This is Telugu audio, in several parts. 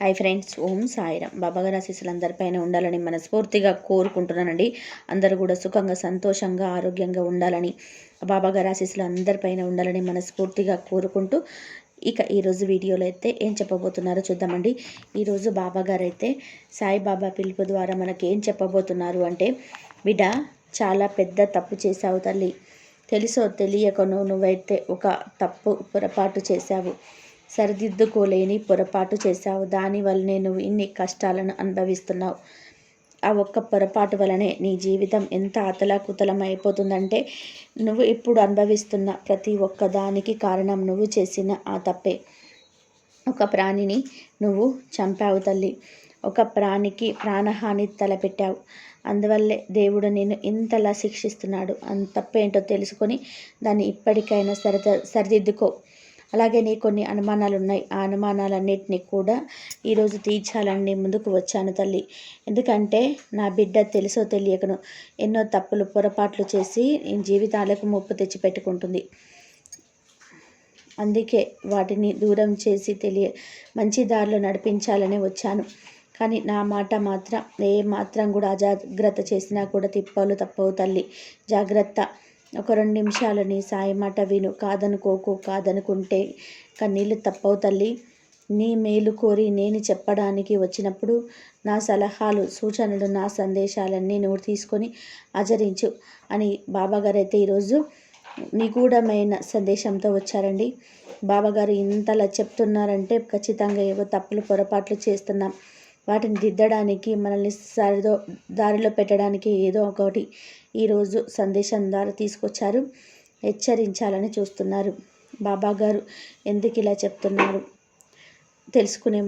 హాయ్ ఫ్రెండ్స్ ఓం సాయిరామ్. బాబాగారు ఆశీస్సులు అందరిపైన ఉండాలని మనస్ఫూర్తిగా కోరుకుంటున్నానండి. అందరూ కూడా సుఖంగా సంతోషంగా ఆరోగ్యంగా ఉండాలని బాబాగారు ఆశీస్సులు అందరిపైన ఉండాలని మనస్ఫూర్తిగా కోరుకుంటూ ఇక ఈరోజు వీడియోలో అయితే ఏం చెప్పబోతున్నారో చూద్దామండి. ఈరోజు బాబాగారు అయితే సాయిబాబా పిలుపు ద్వారా మనకి ఏం చెప్పబోతున్నారు అంటే బిడ్డ చాలా పెద్ద తప్పు చేశావు తల్లి. తెలుసో తెలియకను నువ్వైతే ఒక తప్పు పొరపాటు చేశావు. సరిదిద్దుకోలేని పొరపాటు చేశావు. దానివల్లనే నువ్వు ఇన్ని కష్టాలను అనుభవిస్తున్నావు. ఆ ఒక్క పొరపాటు వలనే నీ జీవితం ఎంత అతలాకుతలం అయిపోతుందంటే నువ్వు ఇప్పుడు అనుభవిస్తున్న ప్రతి ఒక్క దానికి కారణం నువ్వు చేసిన ఆ తప్పే. ఒక ప్రాణిని నువ్వు చంపావు తల్లి. ఒక ప్రాణికి ప్రాణహాని తలపెట్టావు. అందువల్లే దేవుడు నేను ఇంతలా శిక్షిస్తున్నాడు. అంత తప్పేంటో తెలుసుకొని దాన్ని ఇప్పటికైనా సరిద సరిదిద్దుకో. అలాగే నీ కొన్ని అనుమానాలు ఉన్నాయి ఆ అనుమానాలన్నింటినీ కూడా ఈరోజు తీర్చాలని ముందుకు వచ్చాను తల్లి. ఎందుకంటే నా బిడ్డ తెలుసో తెలియకను ఎన్నో తప్పులు పొరపాట్లు చేసి జీవితాలకు ముప్పు తెచ్చిపెట్టుకుంటుంది. అందుకే వాటిని దూరం చేసి తెలియ మంచి దారిలో నడిపించాలని వచ్చాను. కానీ నా మాట మాత్రం ఏ మాత్రం కూడా అజాగ్రత్త చేసినా కూడా తిప్పలు తప్పవు తల్లి. జాగ్రత్త. ఒక రెండు నిమిషాలని నీ సాయి మాట విను. కాదనుకోకు కాదనుకుంటే కన్నీళ్ళు తప్పవు తల్లి. నీ మేలు కోరి నేను చెప్పడానికి వచ్చినప్పుడు నా సలహాలు సూచనలు నా సందేశాలన్నీ నువ్వు తీసుకొని ఆచరించు అని బాబాగారు అయితే ఈరోజు నిగూఢమైన సందేశంతో వచ్చారండి. బాబాగారు ఇంతలా చెప్తున్నారంటే ఖచ్చితంగా ఏవో తప్పులు పొరపాట్లు చేస్తున్నాం. వాటిని దిద్దడానికి మనల్ని సరిదో దారిలో పెట్టడానికి ఏదో ఒకటి ఈరోజు సందేశం ద్వారా తీసుకొచ్చారు. హెచ్చరించాలని చూస్తున్నారు. బాబా గారు ఎందుకు ఇలా చెప్తున్నారు? తెలుసుకునే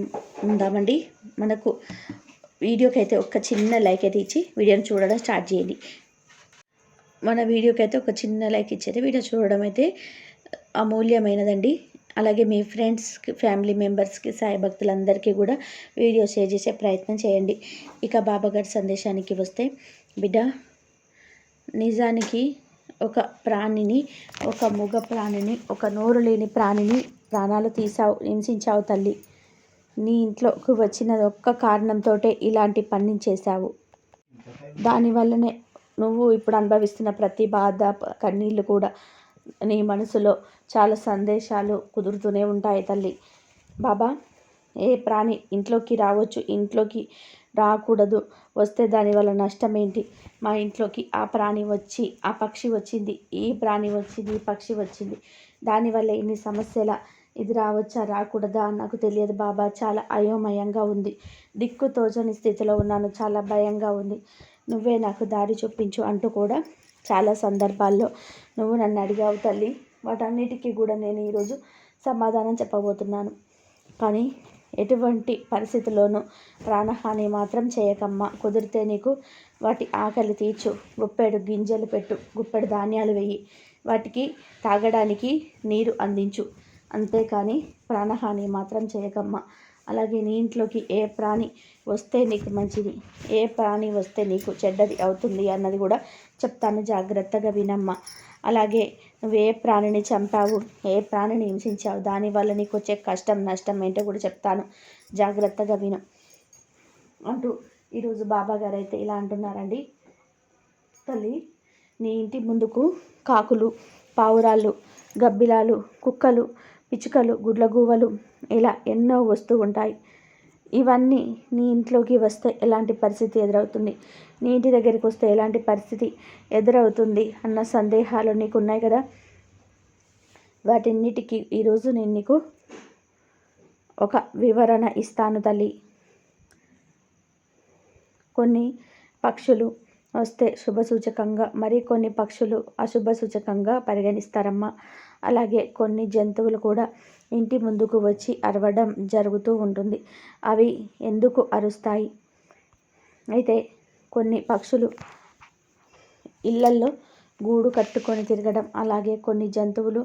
ఉందామండి. మనకు వీడియోకి అయితే ఒక చిన్న లైక్ అయితే ఇచ్చి వీడియోని చూడడం స్టార్ట్ చేయండి. మన వీడియోకి అయితే ఒక చిన్న లైక్ ఇచ్చేది వీడియో చూడడం అయితే అమూల్యమైనదండి. అలాగే మీ ఫ్రెండ్స్కి ఫ్యామిలీ మెంబర్స్కి సాయి భక్తులందరికీ కూడా వీడియో షేర్ చేసే ప్రయత్నం చేయండి. ఇక బాబాగారి సందేశానికి వస్తే బిడ్డ నిజానికి ఒక ప్రాణిని ఒక మూగ ప్రాణిని ఒక నోరు లేని ప్రాణిని ప్రాణాలు తీసావు హింసించావు తల్లి. నీ ఇంట్లోకి వచ్చిన ఒక్క కారణంతో ఇలాంటి పని చేశావు. దానివల్లనే నువ్వు ఇప్పుడు అనుభవిస్తున్న ప్రతి బాధ కన్నీళ్ళు కూడా నీ మనసులో చాలా సందేశాలు కుదురుతూనే ఉంటాయి తల్లి. బాబా ఏ ప్రాణి ఇంట్లోకి రావచ్చు ఇంట్లోకి రాకూడదు. వస్తే దానివల్ల నష్టం ఏంటి మా ఇంట్లోకి ఆ ప్రాణి వచ్చి ఆ పక్షి వచ్చింది ఈ ప్రాణి వచ్చింది ఈ పక్షి వచ్చింది. దానివల్ల ఇన్ని సమస్యల ఇది రావచ్చా రాకూడదా నాకు తెలియదు బాబా. చాలా అయోమయంగా ఉంది. దిక్కు తోచని స్థితిలో ఉన్నాను. చాలా భయంగా ఉంది. నువ్వే నాకు దారి చూపించు అంటూ కూడా చాలా సందర్భాల్లో నువ్వు నన్ను అడిగావు తల్లి. వాటన్నిటికీ కూడా నేను ఈరోజు సమాధానం చెప్పబోతున్నాను. కానీ ఎటువంటి పరిస్థితుల్లోనూ ప్రాణహాని మాత్రం చేయకమ్మా. కుదిరితే నీకు వాటి ఆకలి తీర్చు. గుప్పెడు గింజలు పెట్టు. గుప్పెడు ధాన్యాలు వెయ్యి వాటికి తాగడానికి నీరు అందించు. అంతేకాని ప్రాణహాని మాత్రం చేయకమ్మా. అలాగే నీ ఇంట్లోకి ఏ ప్రాణి వస్తే నీకు మంచిది? ఏ ప్రాణి వస్తే నీకు చెడ్డది అవుతుంది అన్నది కూడా చెప్తాను జాగ్రత్తగా వినమ్మా. అలాగే నువ్వు ఏ ప్రాణిని చంపావు ఏ ప్రాణిని హింసించావు దానివల్ల నీకు వచ్చే కష్టం నష్టం ఏంటో కూడా చెప్తాను. జాగ్రత్తగా విను. అంటూ ఈరోజు బాబా గారు అయితే ఇలా అంటున్నారండి. తల్లి నీ ఇంటి ముందుకు కాకులు పావురాళ్ళు గబ్బిలాలు కుక్కలు పిచ్చుకలు గుడ్లగూవలు ఇలా ఎన్నో వస్తూ ఉంటాయి. ఇవన్నీ నీ ఇంట్లోకి వస్తే ఎలాంటి పరిస్థితి ఎదురవుతుంది? నీ ఇంటి దగ్గరికి వస్తే ఎలాంటి పరిస్థితి ఎదురవుతుంది? అన్న సందేహాలు నీకు ఉన్నాయి కదా? వాటిన్నిటికీ ఈరోజు నేను నీకు ఒక వివరణ ఇస్తాను తల్లి. కొన్ని పక్షులు వస్తే శుభసూచకంగా మరి కొన్ని పక్షులు అశుభ సూచకంగా పరిగణిస్తారమ్మా. అలాగే కొన్ని జంతువులు కూడా ఇంటి ముందుకు వచ్చి అరవడం జరుగుతూ ఉంటుంది. అవి ఎందుకు అరుస్తాయి? అయితే కొన్ని పక్షులు ఇళ్ళల్లో గూడు కట్టుకొని తిరగడం అలాగే కొన్ని జంతువులు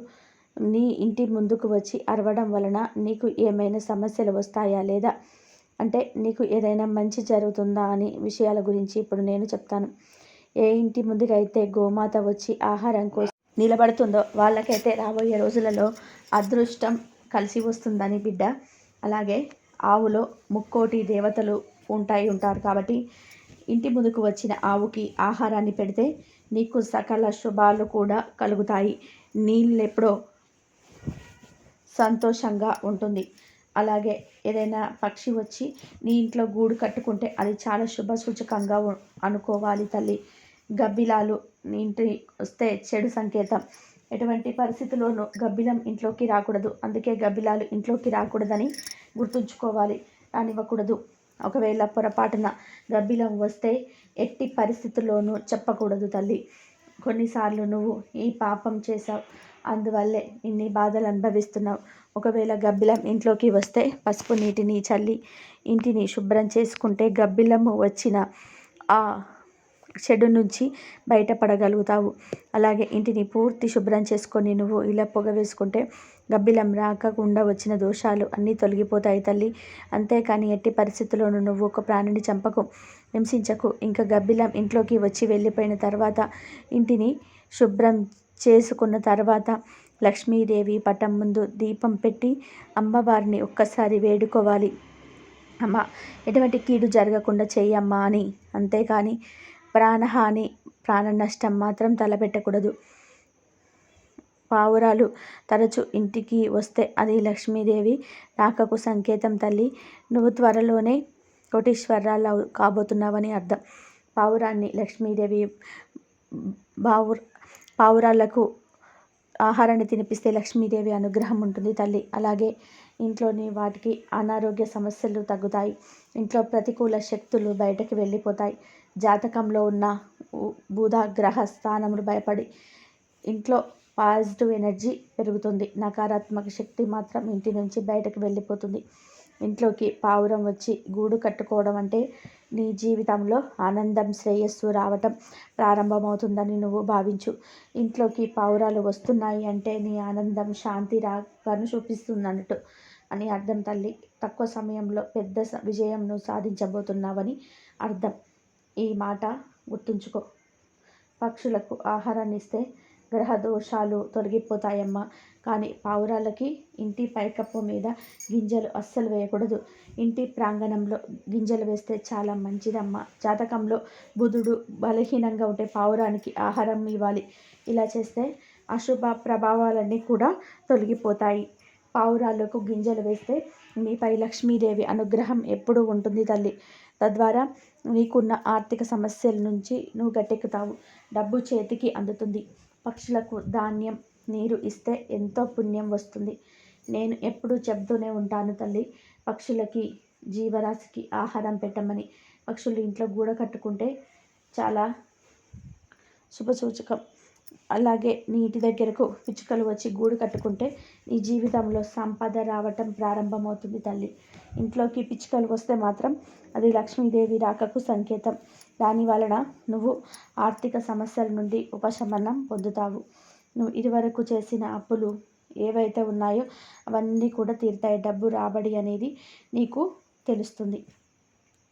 నీ ఇంటి ముందుకు వచ్చి అరవడం వలన నీకు ఏమైనా సమస్యలు వస్తాయా లేదా? అంటే నీకు ఏదైనా మంచి జరుగుతుందా అని విషయాల గురించి ఇప్పుడు నేను చెప్తాను. ఏ ఇంటి ముందుకైతే గోమాత వచ్చి ఆహారం కోసం నిలబడుతుందో వాళ్ళకైతే రాబోయే రోజులలో అదృష్టం కలిసి వస్తుందని బిడ్డ. అలాగే ఆవులో ముక్కోటి దేవతలు ఉంటాయి ఉంటారు కాబట్టి ఇంటి ముందుకు వచ్చిన ఆవుకి ఆహారాన్ని పెడితే నీకు సకల శుభాలు కూడా కలుగుతాయి. నీళ్ళు ఎప్పుడో సంతోషంగా ఉంటుంది. అలాగే ఏదైనా పక్షి వచ్చి నీ ఇంట్లో గూడు కట్టుకుంటే అది చాలా శుభ సూచకంగా అనుకోవాలి తల్లి. గబ్బిలాలు ఇంటి వస్తే చెడు సంకేతం. ఎటువంటి పరిస్థితుల్లోనూ గబ్బిలం ఇంట్లోకి రాకూడదు. అందుకే గబ్బిలాలు ఇంట్లోకి రాకూడదని గుర్తుంచుకోవాలి. రానివ్వకూడదు. ఒకవేళ పొరపాటున గబ్బిలం వస్తే ఎట్టి పరిస్థితుల్లోనూ చెప్పకూడదు తల్లి. కొన్నిసార్లు నువ్వు ఈ పాపం చేశావు. అందువల్లే ఇన్ని బాధలు అనుభవిస్తున్నావు. ఒకవేళ గబ్బిలం ఇంట్లోకి వస్తే పసుపు నీటిని చల్లి ఇంటిని శుభ్రం చేసుకుంటే గబ్బిలము వచ్చిన ఆ చెడు నుంచి బయటపడగలుగుతావు. అలాగే ఇంటిని పూర్తి శుభ్రం చేసుకొని నువ్వు ఇలా పొగ వేసుకుంటే గబ్బిలం రాకకుండా వచ్చిన దోషాలు అన్నీ తొలగిపోతాయి తల్లి. అంతేకాని ఎట్టి పరిస్థితుల్లోనూ నువ్వు ఒక ప్రాణిని చంపకు హింసించకు. ఇంకా గబ్బిలం ఇంట్లోకి వచ్చి వెళ్ళిపోయిన తర్వాత ఇంటిని శుభ్రం చేసుకున్న తర్వాత లక్ష్మీదేవి పటం ముందు దీపం పెట్టి అమ్మవారిని ఒక్కసారి వేడుకోవాలి. అమ్మ ఎటువంటి కీడు జరగకుండా చెయ్యమ్మా అని. అంతేకాని ప్రాణహాని ప్రాణ నష్టం మాత్రం తలపెట్టకూడదు. పావురాలు తరచు ఇంటికి వస్తే అది లక్ష్మీదేవి రాకకు సంకేతం తల్లి. నువ్వు త్వరలోనే కోటీశ్వరాలు కాబోతున్నావని అర్థం. పావురాన్ని లక్ష్మీదేవి బావు పావురాలకు ఆహారాన్ని తినిపిస్తే లక్ష్మీదేవి అనుగ్రహం ఉంటుంది తల్లి. అలాగే ఇంట్లోని వాటికి అనారోగ్య సమస్యలు తగ్గుతాయి. ఇంట్లో ప్రతికూల శక్తులు బయటకు వెళ్ళిపోతాయి. జాతకంలో ఉన్న బుధ గ్రహ స్థానములు భయపడి ఇంట్లో పాజిటివ్ ఎనర్జీ పెరుగుతుంది. నకారాత్మక శక్తి మాత్రం ఇంటి నుంచి బయటకు వెళ్ళిపోతుంది. ఇంట్లోకి పావురం వచ్చి గూడు కట్టుకోవడం అంటే నీ జీవితంలో ఆనందం శ్రేయస్సు రావటం ప్రారంభమవుతుందని నువ్వు భావించు. ఇంట్లోకి పావురాలు వస్తున్నాయి అంటే నీ ఆనందం శాంతి రాగాను చూపిస్తుంది అన్నట్టు అని అర్థం తల్లి. తక్కువ సమయంలో పెద్ద స- సాధించబోతున్నావని అర్థం. ఈ మాట గుర్తుంచుకో. పక్షులకు ఆహారాన్ని ఇస్తే గ్రహ దోషాలు తొలగిపోతాయమ్మా. కానీ పావురాలకి ఇంటి పైకప్పు మీద గింజలు అస్సలు వేయకూడదు. ఇంటి ప్రాంగణంలో గింజలు వేస్తే చాలా మంచిదమ్మా. జాతకంలో బుధుడు బలహీనంగా ఉంటే పావురానికి ఆహారం ఇవ్వాలి. ఇలా చేస్తే అశుభ ప్రభావాలన్నీ కూడా తొలగిపోతాయి. పావురాలకు గింజలు వేస్తే మీపై లక్ష్మీదేవి అనుగ్రహం ఎప్పుడూ ఉంటుంది తల్లి. తద్వారా నీకున్న ఆర్థిక సమస్యల నుంచి నువ్వు గట్టెక్కుతావు. డబ్బు చేతికి అందుతుంది. పక్షులకు ధాన్యం నీరు ఇస్తే ఎంతో పుణ్యం వస్తుంది. నేను ఎప్పుడూ చెప్తూనే ఉంటాను తల్లి పక్షులకి జీవరాశికి ఆహారం పెట్టమని. పక్షులు ఇంట్లో గూడ కట్టుకుంటే చాలా శుభసూచకం. అలాగే నీ ఇంటి దగ్గరకు పిచ్చుకలు వచ్చి గూడు కట్టుకుంటే నీ జీవితంలో సంపద రావటం ప్రారంభమవుతుంది తల్లి. ఇంట్లోకి పిచ్చుకలు వస్తే మాత్రం అది లక్ష్మీదేవి రాకకు సంకేతం. దాని వలన నువ్వు ఆర్థిక సమస్యల నుండి ఉపశమనం పొందుతావు. నువ్వు ఇదివరకు చేసిన అప్పులు ఏవైతే ఉన్నాయో అవన్నీ కూడా తీరుతాయి. డబ్బు రాబడి అనేది నీకు తెలుస్తుంది.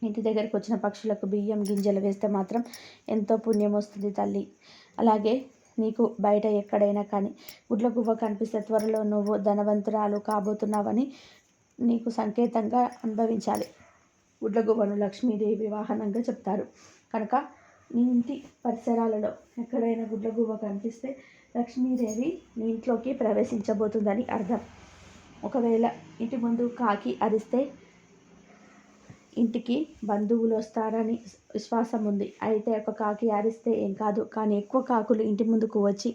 ఇంటి దగ్గరకు వచ్చిన పక్షులకు బియ్యం గింజలు వేస్తే మాత్రం ఎంతో పుణ్యం వస్తుంది తల్లి. అలాగే నీకు బయట ఎక్కడైనా కానీ గుడ్ల గువ్వ కనిపిస్తే త్వరలో నువ్వు ధనవంతురాలు కాబోతున్నావని నీకు సంకేతంగా అనుభవించాలి. గుడ్ల గువ్వను లక్ష్మీదేవి వాహనంగా చెప్తారు. కనుక నీ ఇంటి పరిసరాలలో ఎక్కడైనా గుడ్ల గువ్వ కనిపిస్తే లక్ష్మీదేవి నీ ఇంట్లోకి ప్రవేశించబోతుందని అర్థం. ఒకవేళ ఇంటి ముందు కాకి అరిస్తే ఇంటికి బంధువులు వస్తారని విశ్వాసం ఉంది. అయితే ఒక కాకి అరిస్తే ఏం కాదు. కానీ ఎక్కువ కాకులు ఇంటి ముందుకు వచ్చి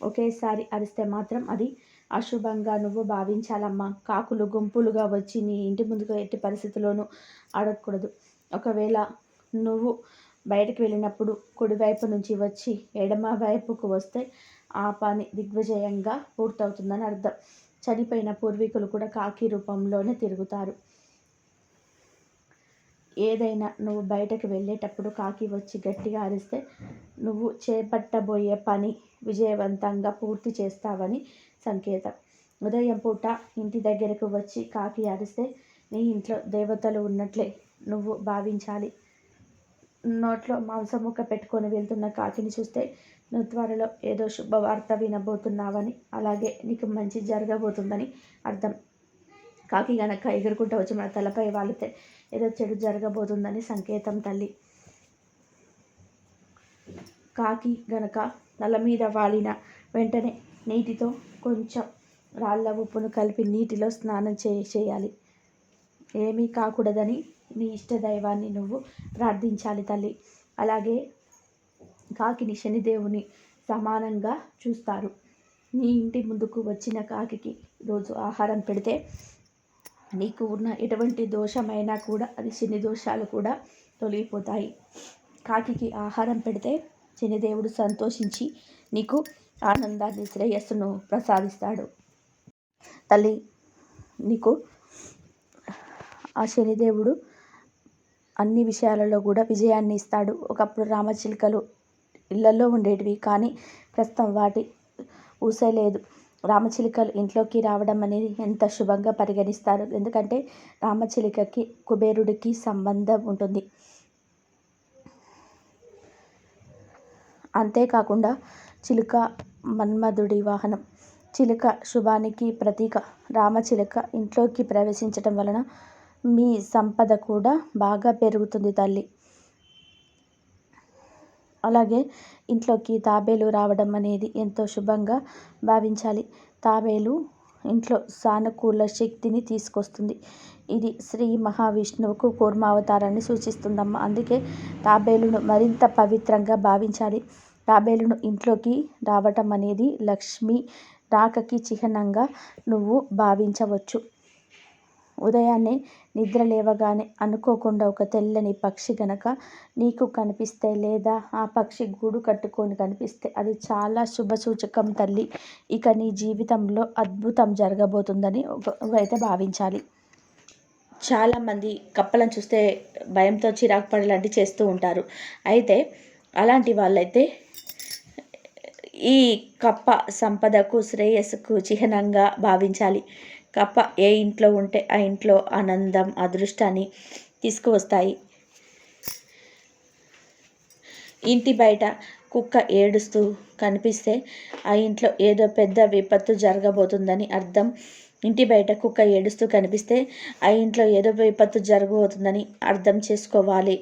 ఒకేసారి అరిస్తే మాత్రం అది అశుభంగా నువ్వు భావించాలమ్మా. కాకులు గుంపులుగా వచ్చి నీ ఇంటి ముందుకు ఎట్టి పరిస్థితుల్లోనూ అడగకూడదు ఒకవేళ నువ్వు బయటకు వెళ్ళినప్పుడు కుడివైపు నుంచి వచ్చి ఎడమ వైపుకు వస్తే ఆ పని దిగ్విజయంగా పూర్తవుతుందని అర్థం. చనిపోయిన పూర్వీకులు కూడా కాకి రూపంలోనే తిరుగుతారు. ఏదైనా నువ్వు బయటకు వెళ్ళేటప్పుడు కాకి వచ్చి గట్టిగా అరిస్తే నువ్వు చేపట్టబోయే పని విజయవంతంగా పూర్తి చేస్తావని సంకేతం. ఉదయం పూట ఇంటి దగ్గరకు వచ్చి కాకి అరిస్తే నీ ఇంట్లో దేవతలు ఉన్నట్లే నువ్వు భావించాలి. నోట్లో మాంసముక్క పెట్టుకొని వెళ్తున్న కాకిని చూస్తే నువ్వు త్వరలో ఏదో శుభవార్త వినబోతున్నావని అలాగే నీకు మంచి జరగబోతుందని అర్థం. కాకి గనక ఎగురుకుంటూ వచ్చి మన తలపై వాలితే ఏదో చెడు జరగబోతుందని సంకేతం తల్లి. కాకి గనక నల్ల మీద వాలిన వెంటనే నీటితో కొంచెం రాళ్ళ ఉప్పును కలిపి నీటిలో స్నానం చే చేయాలి. ఏమీ కాకూడదని నీ ఇష్ట దైవాన్ని నువ్వు ప్రార్థించాలి తల్లి. అలాగే కాకిని శనిదేవుని సమానంగా చూస్తారు. నీ ఇంటి ముందుకు వచ్చిన కాకికి రోజు ఆహారం పెడితే నీకు ఉన్న ఎటువంటి దోషమైనా కూడా అది శని దోషాలు కూడా తొలగిపోతాయి. కాకికి ఆహారం పెడితే శనిదేవుడు సంతోషించి నీకు ఆనందాన్ని శ్రేయస్సును ప్రసాదిస్తాడు. తల్లి నీకు ఆ శనిదేవుడు అన్ని విషయాలలో కూడా విజయాన్ని ఇస్తాడు. ఒకప్పుడు రామచిలుకలు ఇళ్ళలో ఉండేటివి కానీ ప్రస్తుతం వాటి ఊసే లేదు. రామచిలుకలు ఇంట్లోకి రావడం అనేది ఎంత శుభంగా పరిగణిస్తారు. ఎందుకంటే రామచిలుకకి కుబేరుడికి సంబంధం ఉంటుంది. అంతేకాకుండా చిలుక మన్మధుడి వాహనం. చిలుక శుభానికి ప్రతీక. రామచిలుక ఇంట్లోకి ప్రవేశించటం వలన మీ సంపద కూడా బాగా పెరుగుతుంది తల్లి. అలాగే ఇంట్లోకి తాబేలు రావడం అనేది ఎంతో శుభంగా భావించాలి. తాబేలు ఇంట్లో సానుకూల శక్తిని తీసుకొస్తుంది. ఇది శ్రీ మహావిష్ణువుకు కూర్మావతారాన్ని సూచిస్తుందమ్మ. అందుకే తాబేలును మరింత పవిత్రంగా భావించాలి. తాబేలును ఇంట్లోకి రావటం అనేది లక్ష్మి రాకకి చిహ్నంగా నువ్వు భావించవచ్చు. ఉదయాన్నే నిద్ర లేవగానే అనుకోకుండా ఒక తెల్లని పక్షి గనక నీకు కనిపిస్తే లేదా ఆ పక్షి గూడు కట్టుకొని కనిపిస్తే అది చాలా శుభసూచకం తల్లి. ఇక నీ జీవితంలో అద్భుతం జరగబోతుందని అయితే భావించాలి. చాలామంది కప్పలను చూస్తే భయంతో చిరాకు పడలాంటి చేస్తూ ఉంటారు. అయితే అలాంటి వాళ్ళైతే ఈ కప్ప సంపదకు శ్రేయస్సుకు చిహ్నంగా భావించాలి. కప్ప ఏ ఇంట్లో ఉంటే ఆ ఇంట్లో ఆనందం అదృష్టాన్ని తీసుకువస్తాయి. ఇంటి బయట కుక్క ఏడుస్తూ కనిపిస్తే ఆ ఇంట్లో ఏదో పెద్ద విపత్తు జరగబోతుందని అర్థం. ఇంటి బయట కుక్క ఏడుస్తూ కనిపిస్తే ఆ ఇంట్లో ఏదో విపత్తు జరగబోతుందని అర్థం చేసుకోవాలి.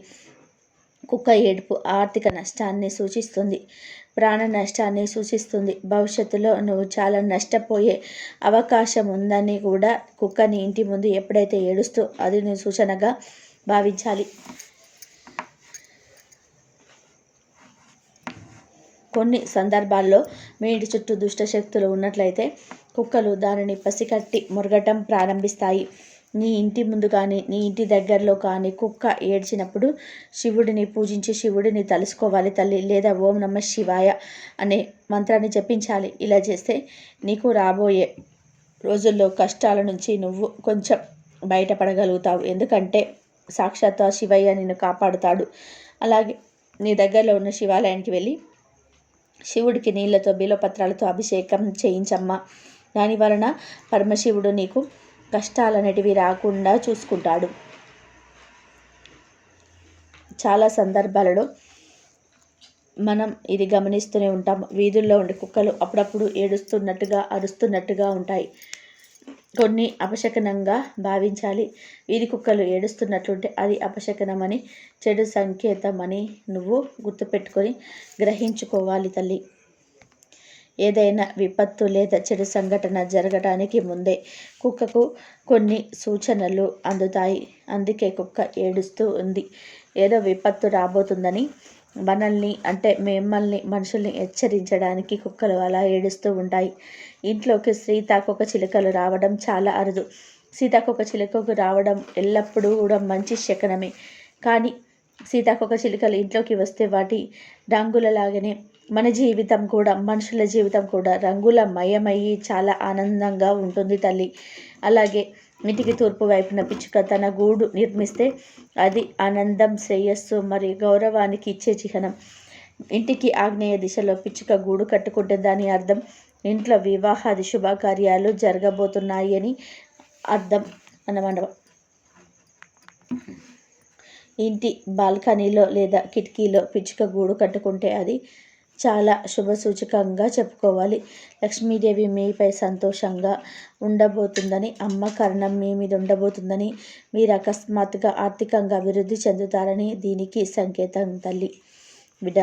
కుక్క ఏడుపు ఆర్థిక నష్టాన్ని సూచిస్తుంది. ప్రాణ నష్టాన్ని సూచిస్తుంది. భవిష్యత్తులో నువ్వు చాలా నష్టపోయే అవకాశం ఉందని కూడా కుక్కని ఇంటి ముందు ఎప్పుడైతే ఏడుస్తూ అది నువ్వు సూచనగా భావించాలి. కొన్ని సందర్భాల్లో మీ ఇంటి చుట్టూ దుష్ట శక్తులు ఉన్నట్లయితే కుక్కలు దానిని పసికట్టి మురగటం ప్రారంభిస్తాయి. నీ ఇంటి ముందు కానీ నీ ఇంటి దగ్గరలో కానీ కుక్క ఏడ్చినప్పుడు శివుడిని పూజించి శివుడిని తలుసుకోవాలి తల్లి లేదా ఓం నమ శివాయ అనే మంత్రాన్ని జపించాలి. ఇలా చేస్తే నీకు రాబోయే రోజుల్లో కష్టాల నుంచి నువ్వు కొంచెం బయటపడగలుగుతావు. ఎందుకంటే సాక్షాత్ శివయ్య నిన్ను కాపాడుతాడు. అలాగే నీ దగ్గరలో ఉన్న శివాలయానికి వెళ్ళి శివుడికి నీళ్ళతో బిలోపత్రాలతో అభిషేకం చేయించమ్మా. దాని వలన పరమశివుడు నీకు కష్టాలు అనేటివి రాకుండా చూసుకుంటాడు. చాలా సందర్భాలలో మనం ఇది గమనిస్తూనే ఉంటాం. వీధుల్లో ఉండే కుక్కలు అప్పుడప్పుడు ఏడుస్తున్నట్టుగా అరుస్తున్నట్టుగా ఉంటాయి. కొన్ని అపశకనంగా భావించాలి. వీధి కుక్కలు ఏడుస్తున్నట్లుంటే అది అపశకనమని చెడు సంకేతం అని నువ్వు గుర్తుపెట్టుకొని గ్రహించుకోవాలి తల్లి. ఏదైనా విపత్తు లేదా చెడు సంఘటన జరగడానికి ముందే కుక్కకు కొన్ని సూచనలు అందుతాయి. అందుకే కుక్క ఏడుస్తూ ఉంది. ఏదో విపత్తు రాబోతుందని మనల్ని అంటే మిమ్మల్ని మనుషుల్ని హెచ్చరించడానికి కుక్కలు అలా ఏడుస్తూ ఉంటాయి. ఇంట్లోకి సీతాకొక చిలుకలు రావడం చాలా అరుదు. సీతాకొక చిలుకకు రావడం ఎల్లప్పుడూ కూడా మంచి శకనమే. కానీ సీతాకొక చిలుకలు ఇంట్లోకి వస్తే వాటి రంగులలాగానే మన జీవితం కూడా మనుషుల జీవితం కూడా రంగుల మయమయ్యి చాలా ఆనందంగా ఉంటుంది తల్లి. అలాగే ఇంటికి తూర్పు వైపున పిచ్చుక తన గూడు నిర్మిస్తే అది ఆనందం శ్రేయస్సు మరియు గౌరవానికి ఇచ్చే చిహ్నం. ఇంటికి ఆగ్నేయ దిశలో పిచ్చుక గూడు కట్టుకుంటే దాని అర్థం ఇంట్లో వివాహాది శుభకార్యాలు జరగబోతున్నాయి అని అర్థం అన్నమాట. ఇంటి బాల్కనీలో లేదా కిటికీలో పిచ్చుక గూడు కట్టుకుంటే అది చాలా శుభసూచకంగా చెప్పుకోవాలి. లక్ష్మీదేవి మీపై సంతోషంగా ఉండబోతుందని అమ్మ కరణం మీ మీద ఉండబోతుందని మీరు అకస్మాత్తుగా ఆర్థికంగా అభివృద్ధి చెందుతారని దీనికి సంకేతం తల్లి. బిడ్డ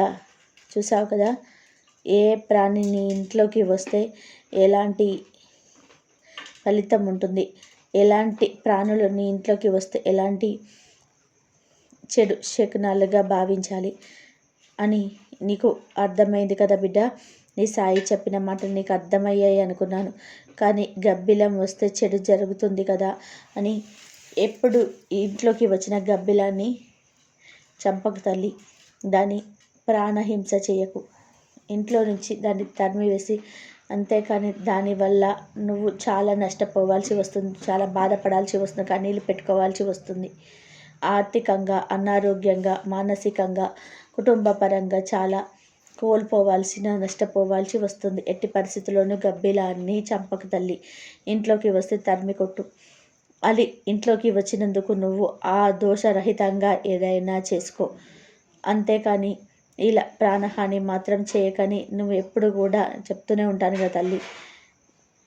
చూసావు కదా? ఏ ప్రాణి నీ ఇంట్లోకి వస్తే ఎలాంటి ఫలితం ఉంటుంది? ఎలాంటి ప్రాణులు నీ ఇంట్లోకి వస్తే ఎలాంటి చెడు శకునాలుగా భావించాలి అని నీకు అర్థమైంది కదా బిడ్డ? నీ సాయి చెప్పిన మాటలు నీకు అర్థమయ్యాయి అనుకున్నాను. కానీ గబ్బిలం వస్తే చెడు జరుగుతుంది కదా అని ఎప్పుడు ఇంట్లోకి వచ్చిన గబ్బిలాన్ని చంపకు తల్లి. దాని ప్రాణహింస చేయకు. ఇంట్లో నుంచి దాన్ని తరిమి వేసి అంతేకాని దానివల్ల నువ్వు చాలా నష్టపోవాల్సి వస్తుంది చాలా బాధపడాల్సి వస్తుంది కన్నీళ్ళు పెట్టుకోవాల్సి వస్తుంది. ఆర్థికంగా అనారోగ్యంగా మానసికంగా కుటుంబ పరంగా చాలా కోల్పోవాల్సిన నష్టపోవాల్సి వస్తుంది. ఎట్టి పరిస్థితుల్లోనూ గబ్బిలాన్ని చంపక తల్లి. ఇంట్లోకి వస్తే తరిమి కొట్టు. అది ఇంట్లోకి వచ్చినందుకు నువ్వు ఆ దోషరహితంగా ఏదైనా చేసుకో. అంతేకాని ఇలా ప్రాణహాని మాత్రం చేయకని నువ్వు ఎప్పుడు కూడా చెప్తూనే ఉంటాను కదా తల్లి.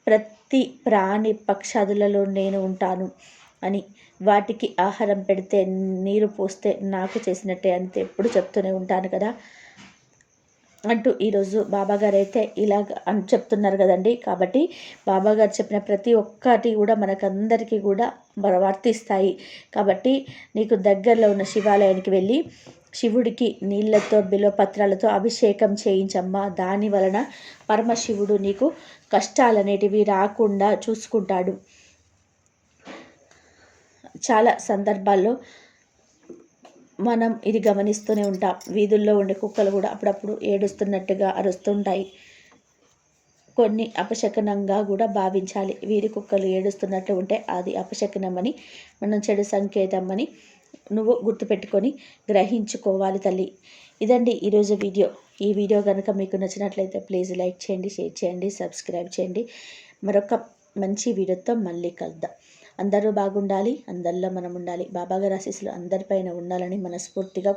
ప్రతి ప్రాణి పక్షాదులలో నేను ఉంటాను. అని. వాటికి ఆహారం పెడితే నీరు పోస్తే నాకు చేసినట్టే అని ఎప్పుడు చెప్తూనే ఉంటాను కదా. అంటూ ఈరోజు బాబాగారు అయితే ఇలా అని చెప్తున్నారు కదండి. కాబట్టి బాబాగారు చెప్పిన ప్రతి ఒక్కటి కూడా మనకందరికీ కూడా వర్తిస్తాయి కాబట్టి నీకు దగ్గరలో ఉన్న శివాలయానికి వెళ్ళి శివుడికి నీళ్ళతో బిలోపత్రాలతో అభిషేకం చేయించమ్మా. దాని వలన పరమశివుడు నీకు కష్టాలనేటివి రాకుండా చూసుకుంటాడు. చాలా సందర్భాల్లో మనం ఇది గమనిస్తూనే ఉంటాం. వీధుల్లో ఉండే కుక్కలు కూడా అప్పుడప్పుడు ఏడుస్తున్నట్టుగా అరుస్తుంటాయి. కొన్ని అపశకనంగా కూడా భావించాలి. వీరి కుక్కలు ఏడుస్తున్నట్టు ఉంటే అది అపశకనమని మనం చెడు సంకేతం అని నువ్వు గుర్తుపెట్టుకొని గ్రహించుకోవాలి తల్లి. ఇదండి ఈరోజు వీడియో. ఈ వీడియో కనుక మీకు నచ్చినట్లయితే ప్లీజ్ లైక్ చేయండి షేర్ చేయండి సబ్స్క్రైబ్ చేయండి. మరొక మంచి వీడియోతో మళ్ళీ కలుద్దాం. అందరూ బాగుండాలి అందరిలో మనం ఉండాలి బాబాగారి ఆశీస్సులు అందరిపైన ఉండాలని మనస్ఫూర్తిగా